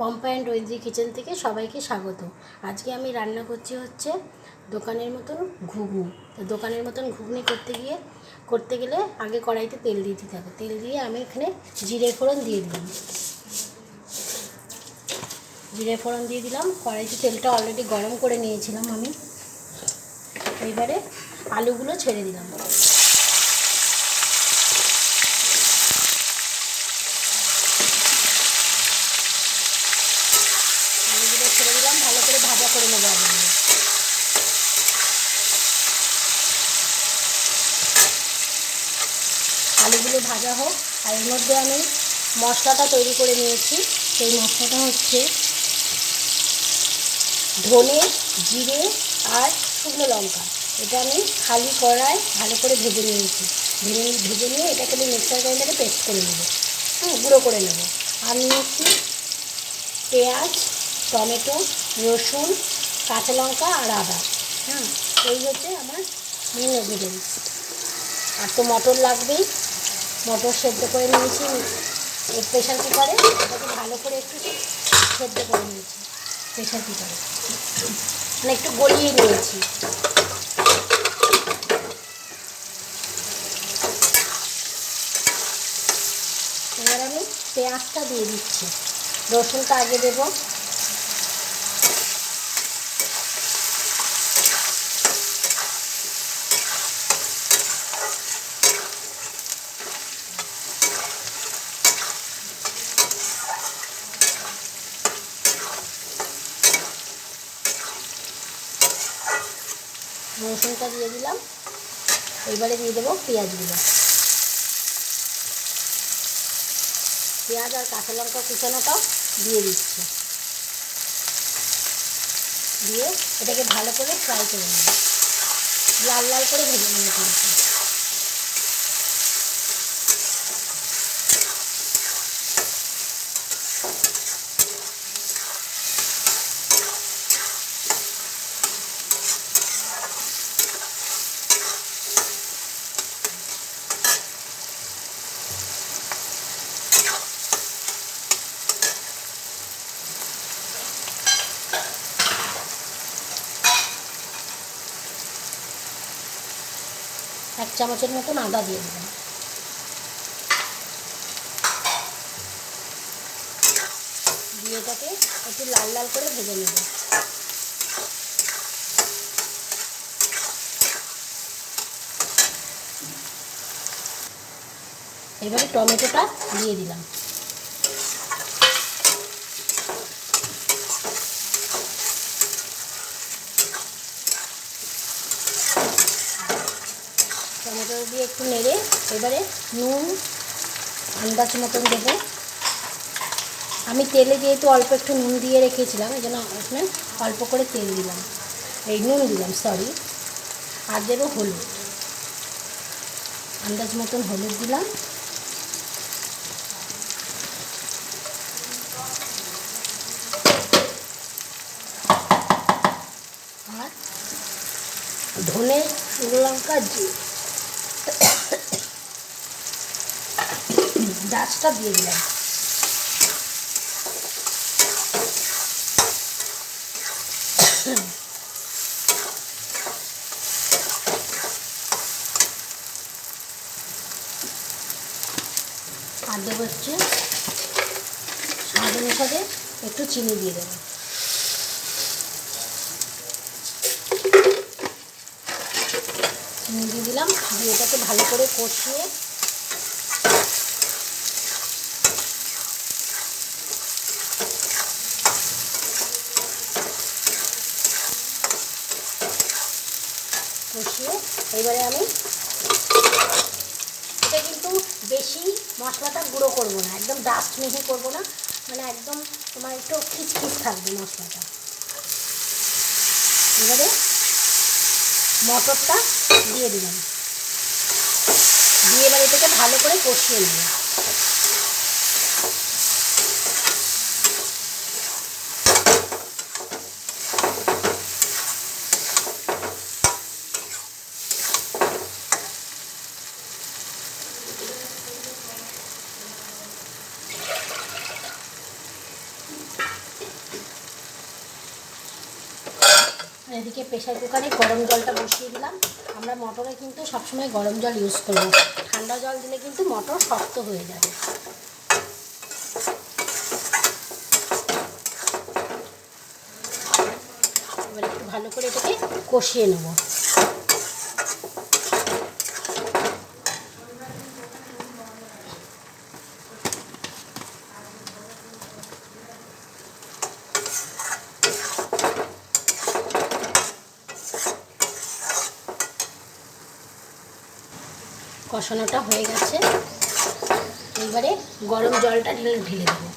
Pampa and ওয়েজি kitchen থেকে সবাইকে স্বাগত। আজকে আমি রান্না করছি হচ্ছে দোকানের মতন ঘুগনি তো দোকানের মতন ঘুগনি করতে গিয়ে, করতে গেলে আগে কড়াইতে তেল দিয়ে দিতে হবে। তেল দিয়ে আমি এখানে জিরে ফোড়ন দিয়ে দিলাম। জিরে ফোড়ন দিয়ে দিলাম। কড়াইতে তেলটা অলরেডি গরম করে নিয়েছিলাম আমি। এইবারে আলুগুলো ছেড়ে দিলাম আলুগুলো ছেড়ে দিলাম ভালো করে ভাজা করে নেব আলুগুলো আলুগুলো ভাজা হোক, আর এর মধ্যে আমি মশলাটা তৈরি করে নিয়েছি। সেই মশলাটা হচ্ছে ধনে, জিরে আর শুকনো লঙ্কা। এটা আমি খালি কড়ায় ভালো করে ভেজে নিয়েছি। ভেজে ভেজে নিয়ে এটাকে আমি মিক্সার গ্রাইন্ডারে পেস্ট করে নেব। হ্যাঁ গুঁড়ো করে নেব। আর নিয়েছি পেঁয়াজ, টমেটো, রসুন, কাঁচা লঙ্কা আর আদা। হ্যাঁ এই হচ্ছে আমার মেন ইনগ্রিডিয়েন্টস আর তো মটর লাগবেই। মটর সেদ্ধ করে নিয়েছি। প্রেশার কুকারে এটাকে ভালো করে একটু সেদ্ধ করে নিয়েছি। প্রেশার কুকারে মানে একটু গলিয়ে নিয়েছি। এবার আমি পেঁয়াজটা দিয়ে দিচ্ছি। রসুনটা আগে দেবো। রসুনটা দিয়ে দিলাম। এবারে দিয়ে দেবো পেঁয়াজগুলো। পেঁয়াজ আর কাঁচা লঙ্কা কুচানোটাও দিয়ে দিচ্ছি। দিয়ে এটাকে ভালো করে ফ্রাই করে নেব। লাল লাল করে ভেজে নেব এক চামচের মতন আদা দিয়ে দেবেন দিয়ে এটাকে একটু লাল লাল করে ভেজে নেব। এবারে টমেটোটা দিয়ে দিলাম টমেটো দিয়ে একটু নেড়ে এবারে নুন, আন্দাজ মতন দেবো। আমি তেলে যেহেতু অল্প একটু নুন দিয়ে রেখেছিলাম, এই জন্য অল্প করে তেল দিলাম। এই নুন দিলাম সরি আর দেবো হলুদ। আন্দাজ মতন হলুদ দিলাম। আর ধনে লঙ্কা জি- ডাচটা দিয়ে দিলাম। আর দেবো হচ্ছে স্বাদ অনুসারে একটু চিনি দিয়ে দেবো। চিনি দিয়ে দিলাম, দিয়ে এটাকে ভালো করে কষিয়ে কষিয়ে এবারে আমি এটা কিন্তু বেশি মশলাটা গুঁড়ো করব না, একদম ডাস্ট মিহি করব না মানে একদম তোমার একটু খিচখিচ থাকবে মশলাটা। এবারে মটরটা দিয়ে দিলাম। দিয়ে এবার এটাকে ভালো করে কষিয়ে নেব আর এদিকে প্রেশার কুকারে গরম জলটা বসিয়ে দিলাম। আমরা মটরে কিন্তু সবসময় গরম জল ইউজ করব। ঠান্ডা জল দিলে কিন্তু মটর শক্ত হয়ে যাবে। একটু ভালো করে এটাকে কষিয়ে নেব। কষানোটা হয়ে গেছে। এবারে গরম জলটা ঢেলে ঢেলে দেবো।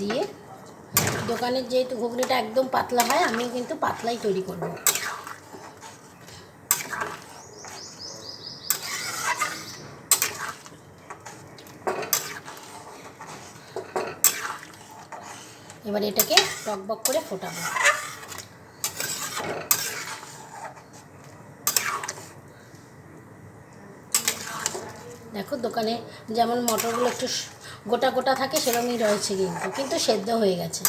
দিয়ে দোকানের যেহেতু ঘুগনিটা একদম পাতলা হয় আমিও কিন্তু পাতলাই তৈরি করব। এবার এটাকে টকবক করে ফোটাবো। দেখো দোকানে যেমন মটরগুলো একটু গোটা গোটা থাকে, সেরকমই রয়েছে কিন্তু কিন্তু সেদ্ধ হয়ে গেছে।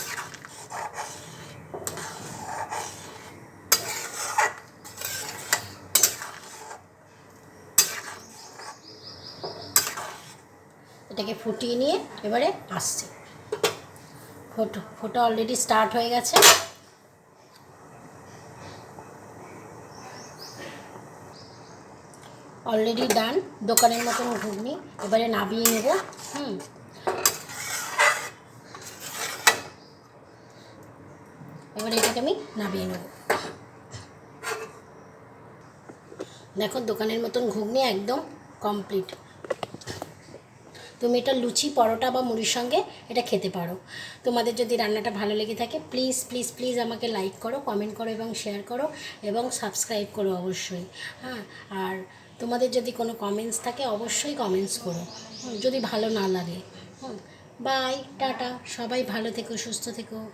এটাকে ফুটিয়ে নিয়ে এবারে আসছে। ফোটো ফোটো অলরেডি স্টার্ট হয়ে গেছে। অলরেডি ডান দোকানের মতন ঘুগনি। এবারে নাবিয়ে নেব। হুম। এবারে এটাকে আমি নাবিয়ে নেব। দেখো, দোকানের মতন ঘুগনি একদম কমপ্লিট তুমি এটা লুচি, পরোটা বা মুড়ির সঙ্গে এটা খেতে পারো। তোমাদের যদি রান্নাটা ভালো লেগে থাকে প্লিজ প্লিজ প্লিজ আমাকে লাইক করো কমেন্ট করো এবং শেয়ার করো এবং সাবস্ক্রাইব করো অবশ্যই। হ্যাঁ আর তোমাদের যদি কোনো কমেন্টস থাকে, অবশ্যই কমেন্টস করো। যদি ভালো না লাগে। বাই টাটা। সবাই ভালো থেকো, সুস্থ থেকো।